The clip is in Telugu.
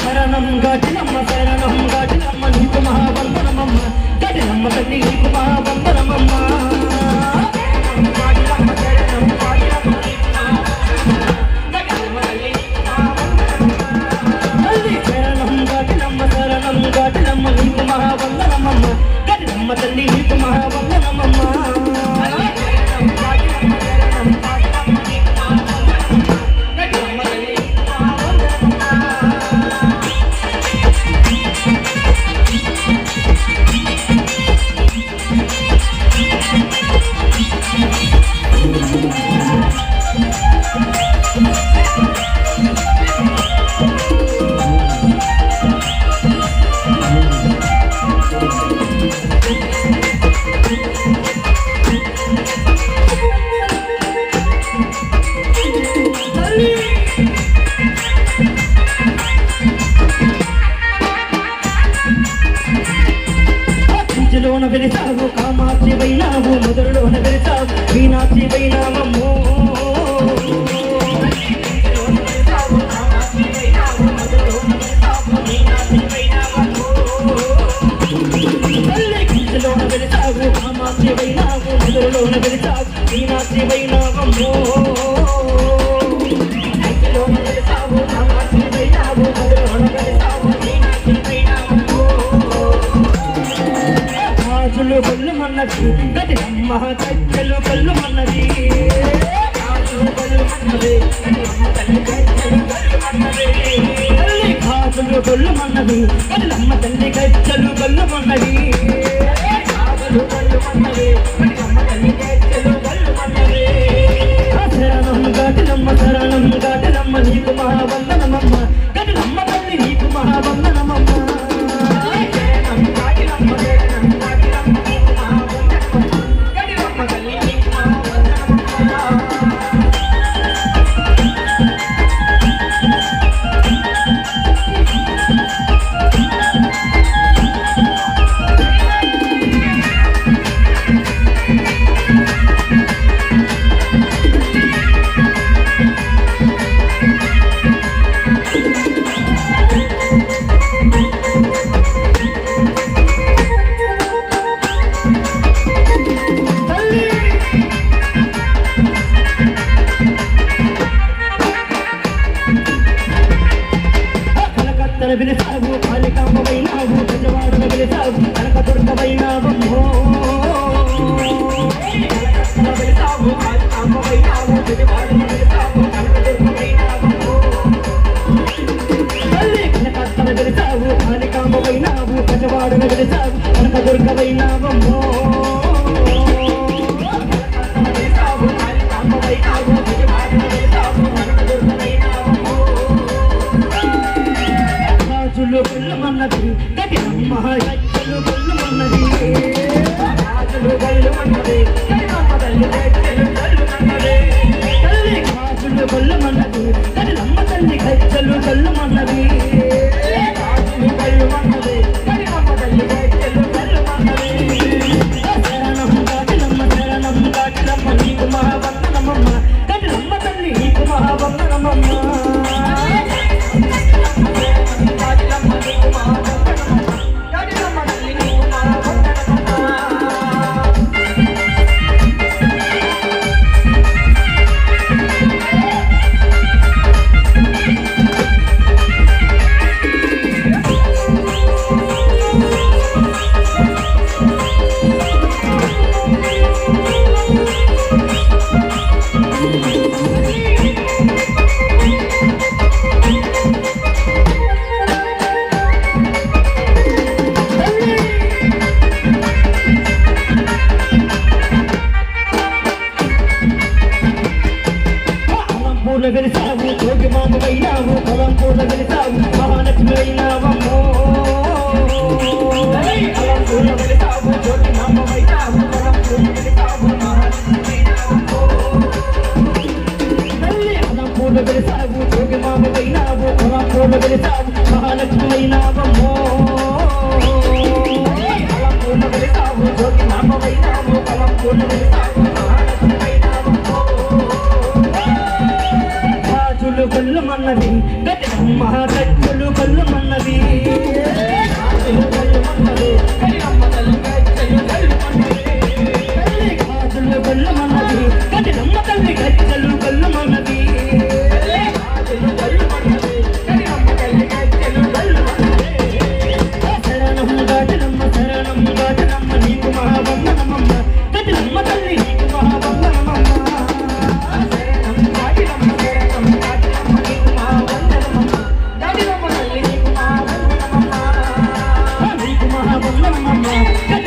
శరణం గజనమ్మ శరణం గజనమ్మ నీకు మహాబంధనమమ్మ గజనమ్మ తల్లి నీకు మహాబంధనమమ్మ గజనమ్మ తల్లి నీకు మహాబంధనమమ్మ వీధిలోన వెలిసావు కామాక్షి వైనావు మొదలులోన వెలిసావు మీనాక్షి వైనామమ్మో. ఉన్నది అమ్మ కట్టెలు కళ్ళు అన్నది కాదులు కళ్ళు అన్నది కళ్ళమ్మ తల్లి కట్టెలు కళ్ళు అన్నది కాదులు కళ్ళు అన్నది కళ్ళమ్మ తల్లి కట్టెలు అమ్మవైనావమ్మో రాజులు పిల్లమన్నది గది అమ్మ రాజులు పిల్లమన్నది రాజులు పిల్లమన్నది కూడా వెలిసావు తోటి మామవైనావు కవం కూడా వెలిసావు మహాలక్ష్మి అయినావమ్మో. కళ్ళమన్నవి గజమ్మ కళ్ళు మన్నది. no, no,